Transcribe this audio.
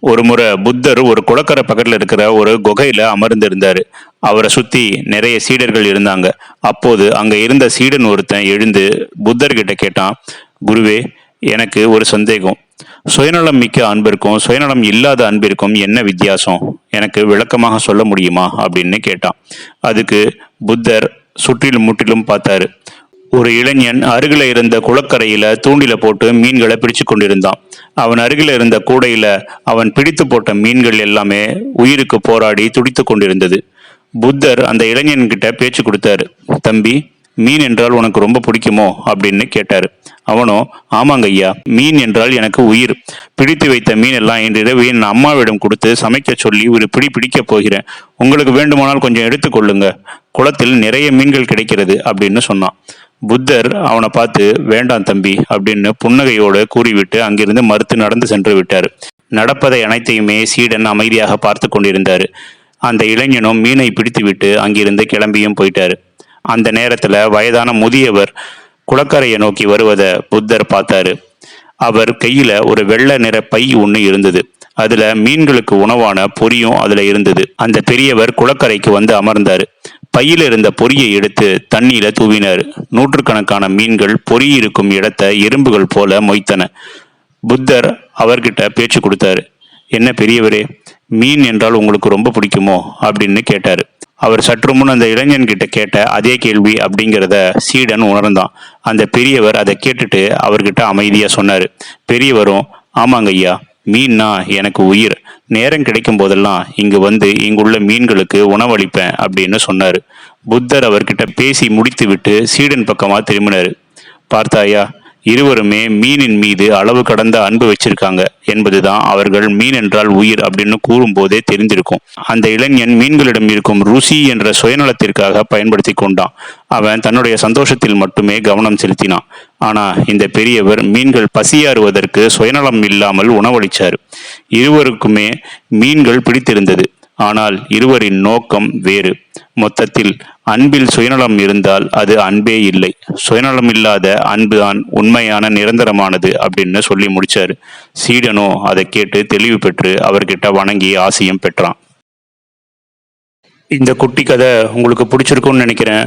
ஒரு முறை புத்தர் ஒரு குளக்கரை பக்கத்தில் இருக்கிற ஒரு குகையில அமர்ந்திருந்தாரு. அவரை சுத்தி நிறைய சீடர்கள் இருந்தாங்க. அப்போது அங்க இருந்த சீடன் ஒருத்தன் எழுந்து புத்தர்கிட்ட கேட்டான் குருவே எனக்கு ஒரு சந்தேகம். சுயநலம் மிக்க அன்பிற்கும் சுயநலம் இல்லாத அன்பிற்கும் என்ன வித்தியாசம்? எனக்கு விளக்கமாக சொல்ல முடியுமா? அப்படின்னு கேட்டான். அதுக்கு புத்தர் சுற்றிலும் முற்றிலும் பார்த்தாரு. ஒரு இளைஞன் அருகில இருந்த குளக்கரையில தூண்டில போட்டு மீன்களை பிடிச்சு கொண்டிருந்தான். அவன் அருகில இருந்த கூடையில அவன் பிடித்து போட்ட மீன்கள் எல்லாமே உயிருக்கு போராடி துடித்து கொண்டிருந்தது. புத்தர் அந்த இளைஞன்கிட்ட பேச்சு கொடுத்தாரு தம்பி மீன் என்றால் உனக்கு ரொம்ப பிடிக்குமோ? அப்படின்னு கேட்டாரு. அவனோ ஆமாங்க ஐயா மீன் என்றால் எனக்கு உயிர். பிடித்து வைத்த மீன் எல்லாம் இன்று இரவு என் அம்மாவிடம் கொடுத்து சமைக்க சொல்லி ஒரு பிடி பிடிக்கப் போகிறேன். உங்களுக்கு வேண்டுமானால் கொஞ்சம் எடுத்துக்கொள்ளுங்க குளத்தில் நிறைய மீன்கள் கிடைக்கிறது அப்படின்னு சொன்னான். புத்தர் அவனை பார்த்து வேண்டாம் தம்பி அப்படின்னு புன்னகையோடு கூறிவிட்டு அங்கிருந்து மறுத்து நடந்து சென்று விட்டார். நடப்பதை அனைத்தையுமே சீடன் அமைதியாக பார்த்து கொண்டிருந்தார். அந்த இளைஞனும் மீனை பிடித்துவிட்டு அங்கிருந்து கிளம்பியும் போயிட்டார். அந்த நேரத்தில் வயதான முதியவர் குளக்கரையை நோக்கி வருவதை புத்தர் பார்த்தாரு. அவர் கையில் ஒரு வெள்ளை நிற பை ஒன்று இருந்தது. அதுல மீன்களுக்கு உணவான பொரியும் அதுல இருந்தது. அந்த பெரியவர் குளக்கரைக்கு வந்து அமர்ந்தாரு. பையில் இருந்த பொரியை எடுத்து தண்ணீர தூவினார். நூற்றுக்கணக்கான மீன்கள் பொறி இருக்கும் இடத்தை எறும்புகள் போல மொய்த்தன. புத்தர் அவர்கிட்ட பேச்சு கொடுத்தாரு என்ன பெரியவரே மீன் என்றால் உங்களுக்கு ரொம்ப பிடிக்குமோ? அப்படின்னு கேட்டார். அவர் சற்று முன் அந்த இளைஞன்கிட்ட கேட்ட அதே கேள்வி அப்படிங்கிறத சீடன் உணர்ந்தான். அந்த பெரியவர் அதை கேட்டுட்டு அவர்கிட்ட அமைதியாக சொன்னார் பெரியவரும் ஆமாங்க ஐயா மீன்னா எனக்கு உயிர். நேரம் கிடைக்கும் போதெல்லாம் இங்கு வந்து இங்குள்ள மீன்களுக்கு உணவளிப்பேன் அப்படின்னு சொன்னார். புத்தர் அவர்கிட்ட பேசி முடித்துவிட்டு சீடன் பக்கமா திரும்பினார். பார்த்தாயா இருவருமே மீனின் மீது அளவு கடந்த அன்பு வச்சிருக்காங்க. என்பதுதான் அவர்கள் மீன் என்றால் உயிர் அப்படின்னு கூறும்போதே தெரிந்திருக்கும் அந்த இளைஞன் மீன்களிடம் இருக்கும் ருசி என்ற சுயநலத்திற்காக பயன்படுத்தி கொண்டான். அவன் தன்னுடைய சந்தோஷத்தில் மட்டுமே கவனம் செலுத்தினான். ஆனா இந்த பெரியவர் மீன்கள் பசியாறுவதற்கு சுயநலம் இல்லாமல் உணவளிச்சார். இருவருக்குமே மீன்கள் பிடித்திருந்தது. ஆனால் இருவரின் நோக்கம் வேறு. மொத்தத்தில் அன்பில் சுயநலம் இருந்தால் அது அன்பே இல்லை. சுயநலம் இல்லாத அன்புதான் உண்மையான நிரந்தரமானது அப்படின்னு சொல்லி முடிச்சாரு. சீடனோ அதை கேட்டு தெளிவு பெற்று அவர்கிட்ட வணங்கி ஆசையும் பெற்றான். இந்த குட்டி கதை உங்களுக்கு பிடிச்சிருக்கும்னு நினைக்கிறேன்.